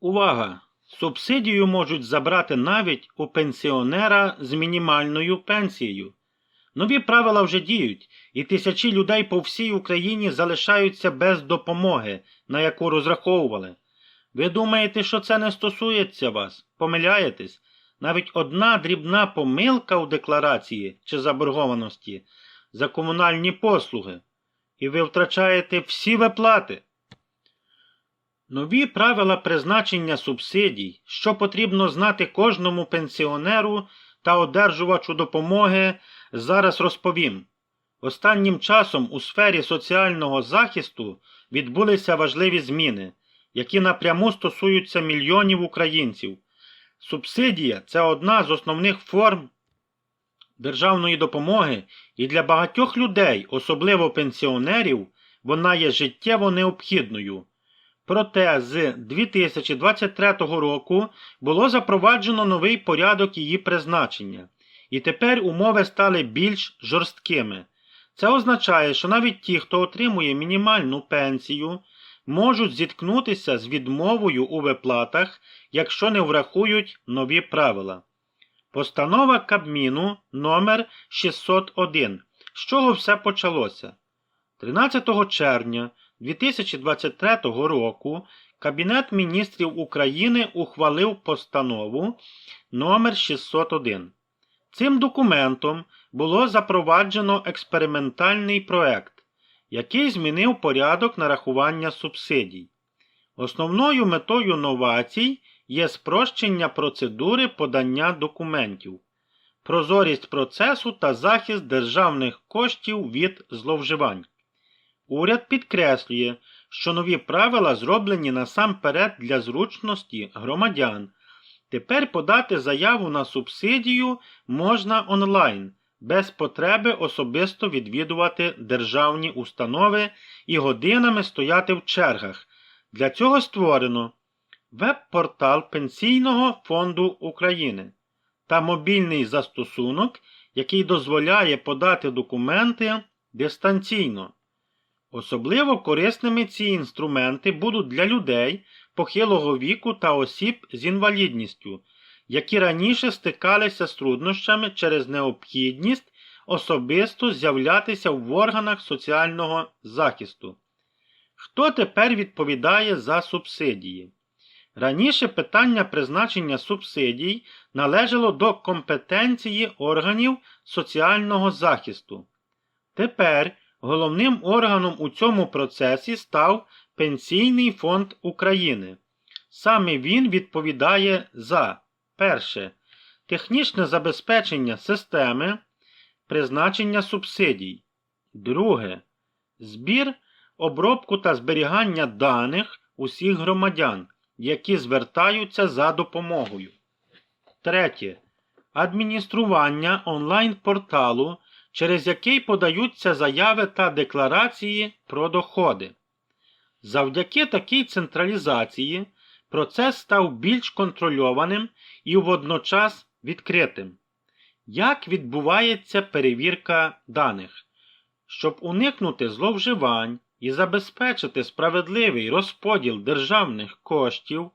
Увага! Субсидію можуть забрати навіть у пенсіонера з мінімальною пенсією. Нові правила вже діють, і тисячі людей по всій Україні залишаються без допомоги, на яку розраховували. Ви думаєте, що це не стосується вас? Помиляєтесь? Навіть одна дрібна помилка у декларації чи заборгованості за комунальні послуги, і ви втрачаєте всі виплати. Нові правила призначення субсидій, що потрібно знати кожному пенсіонеру та одержувачу допомоги, зараз розповім. Останнім часом у сфері соціального захисту відбулися важливі зміни, які напряму стосуються мільйонів українців. Субсидія це одна з основних форм державної допомоги, і для багатьох людей, особливо пенсіонерів, вона є життєво необхідною. Проте з 2023 року було запроваджено новий порядок її призначення, і тепер умови стали більш жорсткими. Це означає, що навіть ті, хто отримує мінімальну пенсію, можуть зіткнутися з відмовою у виплатах, якщо не врахують нові правила. Постанова Кабміну номер 601. З чого все почалося? 13 червня 2023 року Кабінет міністрів України ухвалив постанову номер 601. Цим документом було запроваджено експериментальний проект, який змінив порядок нарахування субсидій. Основною метою новацій є спрощення процедури подання документів, прозорість процесу та захист державних коштів від зловживань. Уряд підкреслює, що нові правила зроблені насамперед для зручності громадян. Тепер подати заяву на субсидію можна онлайн, без потреби особисто відвідувати державні установи і годинами стояти в чергах. Для цього створено веб-портал Пенсійного фонду України та мобільний застосунок, який дозволяє подати документи дистанційно. Особливо корисними ці інструменти будуть для людей похилого віку та осіб з інвалідністю, які раніше стикалися з труднощами через необхідність особисто з'являтися в органах соціального захисту. Хто тепер відповідає за субсидії? Раніше питання призначення субсидій належало до компетенції органів соціального захисту. Тепер головним органом у цьому процесі став Пенсійний фонд України. Саме він відповідає за перше. Технічне забезпечення системи призначення субсидій. Друге. Збір, обробку та зберігання даних усіх громадян, які звертаються за допомогою. Третє. Адміністрування онлайн-порталу, через який подаються заяви та декларації про доходи. Завдяки такій централізації процес став більш контрольованим і водночас відкритим. Як відбувається перевірка даних? Щоб уникнути зловживань і забезпечити справедливий розподіл державних коштів,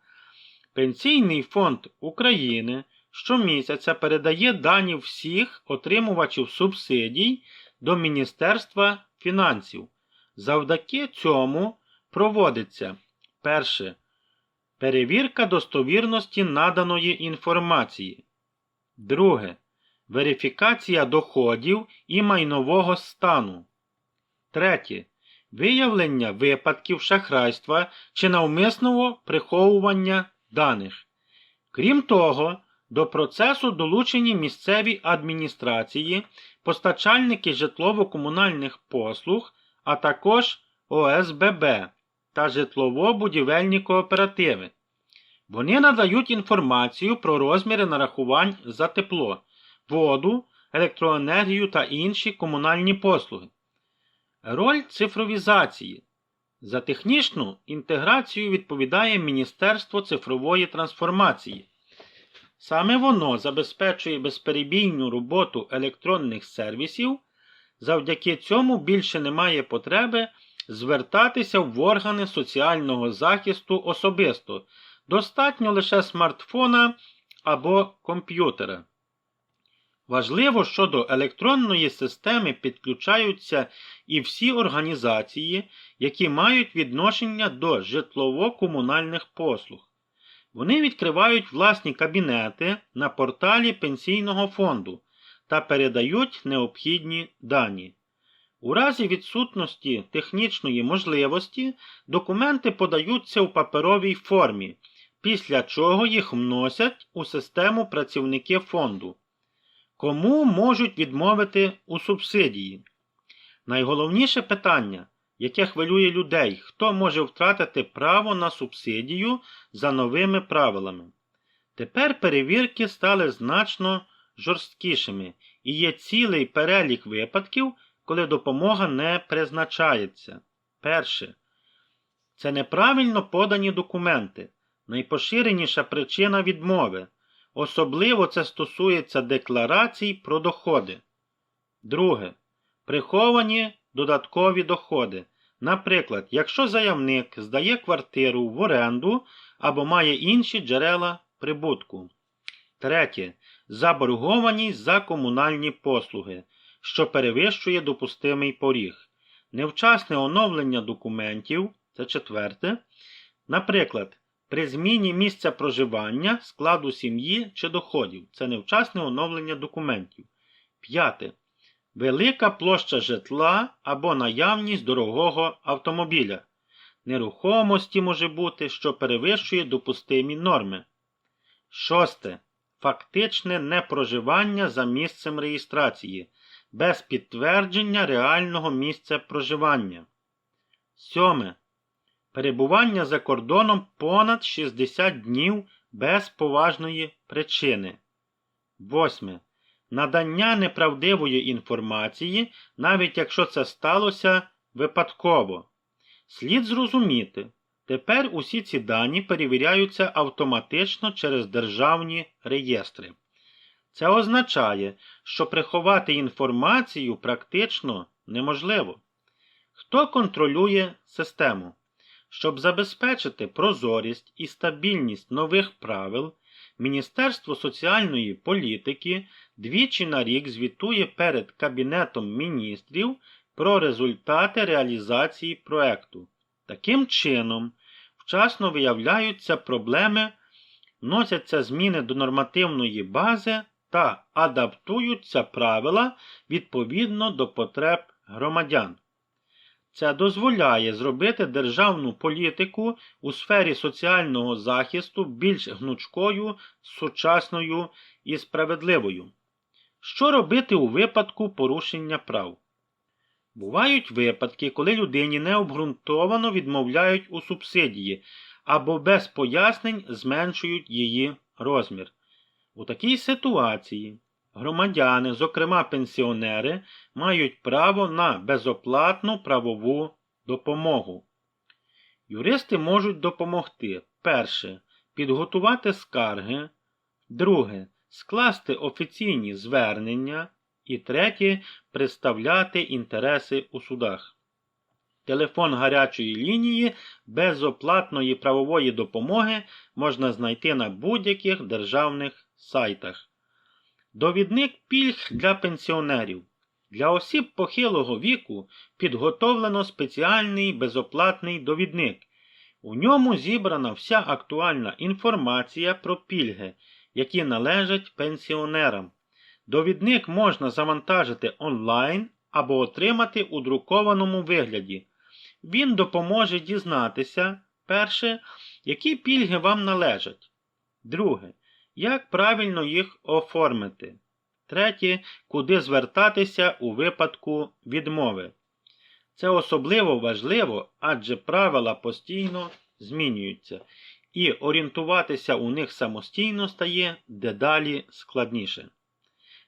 Пенсійний фонд України щомісяця передає дані всіх отримувачів субсидій до Міністерства фінансів. Завдяки цьому проводиться перше. Перевірка достовірності наданої інформації. Друге. Верифікація доходів і майнового стану. Третє. Виявлення випадків шахрайства чи навмисного приховування даних. Крім того, до процесу долучені місцеві адміністрації, постачальники житлово-комунальних послуг, а також ОСББ та житлово-будівельні кооперативи. Вони надають інформацію про розміри нарахувань за тепло, воду, електроенергію та інші комунальні послуги. Роль цифровізації. За технічну інтеграцію відповідає Міністерство цифрової трансформації. Саме воно забезпечує безперебійну роботу електронних сервісів, завдяки цьому більше немає потреби звертатися в органи соціального захисту особисто Достатньо лише смартфона або комп'ютера. Важливо, що до електронної системи підключаються і всі організації, які мають відношення до житлово-комунальних послуг. Вони відкривають власні кабінети на порталі Пенсійного фонду та передають необхідні дані. У разі відсутності технічної можливості документи подаються у паперовій формі, після чого їх вносять у систему працівники фонду. Кому можуть відмовити у субсидії? Найголовніше питання, яке хвилює людей, хто може втратити право на субсидію за новими правилами. Тепер перевірки стали значно жорсткішими і є цілий перелік випадків, коли допомога не призначається. Перше. Це неправильно подані документи. Найпоширеніша причина відмови. Особливо це стосується декларацій про доходи. Друге. Приховані додаткові доходи. Наприклад, якщо заявник здає квартиру в оренду або має інші джерела прибутку. Третє. Заборгованість за комунальні послуги, що перевищує допустимий поріг. Невчасне оновлення документів. Це четверте. Наприклад, при зміні місця проживання, складу сім'ї чи доходів. Це невчасне оновлення документів. П'яте. Велика площа житла або наявність дорогого автомобіля. Нерухомості може бути, що перевищує допустимі норми. Шосте. Фактичне непроживання за місцем реєстрації без підтвердження реального місця проживання. Сьоме. Перебування за кордоном понад 60 днів без поважної причини. Восьме. Надання неправдивої інформації, навіть якщо це сталося випадково. Слід зрозуміти, тепер усі ці дані перевіряються автоматично через державні реєстри. Це означає, що приховати інформацію практично неможливо. Хто контролює систему? Щоб забезпечити прозорість і стабільність нових правил, Міністерство соціальної політики двічі на рік звітує перед Кабінетом міністрів про результати реалізації проекту. Таким чином, вчасно виявляються проблеми, вносяться зміни до нормативної бази та адаптуються правила відповідно до потреб громадян. Це дозволяє зробити державну політику у сфері соціального захисту більш гнучкою, сучасною і справедливою. Що робити у випадку порушення прав? Бувають випадки, коли людині необґрунтовано відмовляють у субсидії або без пояснень зменшують її розмір. У такій ситуації громадяни, зокрема пенсіонери, мають право на безоплатну правову допомогу. Юристи можуть допомогти перше. Підготувати скарги, друге. Скласти офіційні звернення і третє. Представляти інтереси у судах. Телефон гарячої лінії безоплатної правової допомоги можна знайти на будь-яких державних сайтах. Довідник пільг для пенсіонерів. Для осіб похилого віку підготовлено спеціальний безоплатний довідник. У ньому зібрана вся актуальна інформація про пільги, які належать пенсіонерам. Довідник можна завантажити онлайн або отримати у друкованому вигляді. Він допоможе дізнатися, перше, які пільги вам належать. Друге, як правильно їх оформити. Третє, куди звертатися у випадку відмови. Це особливо важливо, адже правила постійно змінюються, і орієнтуватися у них самостійно стає дедалі складніше.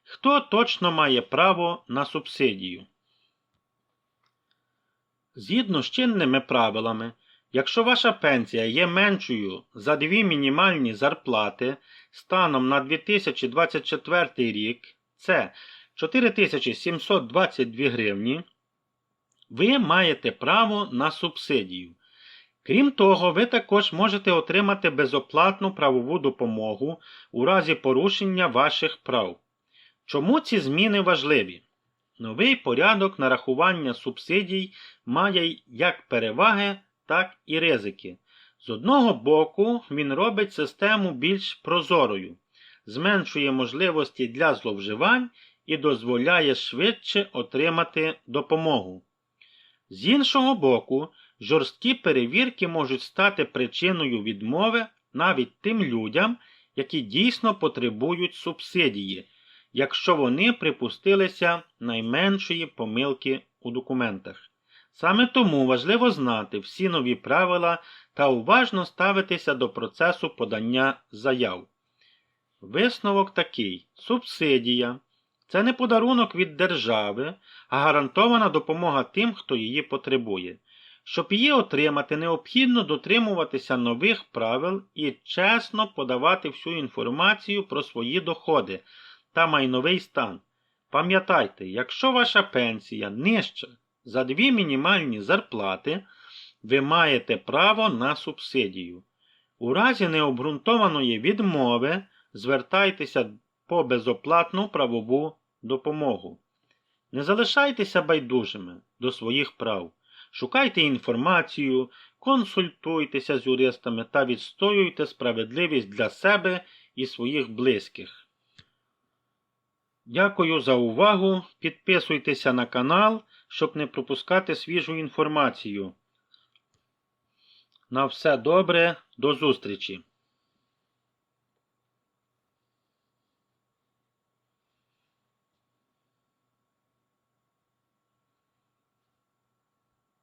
Хто точно має право на субсидію? Згідно з чинними правилами, якщо ваша пенсія є меншою за дві мінімальні зарплати станом на 2024 рік, це 4722 гривні, ви маєте право на субсидію. Крім того, ви також можете отримати безоплатну правову допомогу у разі порушення ваших прав. Чому ці зміни важливі? Новий порядок нарахування субсидій має як переваги, так і ризики. З одного боку, він робить систему більш прозорою, зменшує можливості для зловживань і дозволяє швидше отримати допомогу. З іншого боку, жорсткі перевірки можуть стати причиною відмови навіть тим людям, які дійсно потребують субсидії, якщо вони припустилися найменшої помилки у документах. Саме тому важливо знати всі нові правила та уважно ставитися до процесу подання заяв. Висновок такий: субсидія це не подарунок від держави, а гарантована допомога тим, хто її потребує. Щоб її отримати, необхідно дотримуватися нових правил і чесно подавати всю інформацію про свої доходи та майновий стан. Пам'ятайте, якщо ваша пенсія нижча за дві мінімальні зарплати, ви маєте право на субсидію. У разі необґрунтованої відмови звертайтеся по безоплатну правову допомогу. Не залишайтеся байдужими до своїх прав. Шукайте інформацію, консультуйтеся з юристами та відстоюйте справедливість для себе і своїх близьких. Дякую за увагу. Підписуйтеся на канал, щоб не пропускати свіжу інформацію. На все добре, до зустрічі!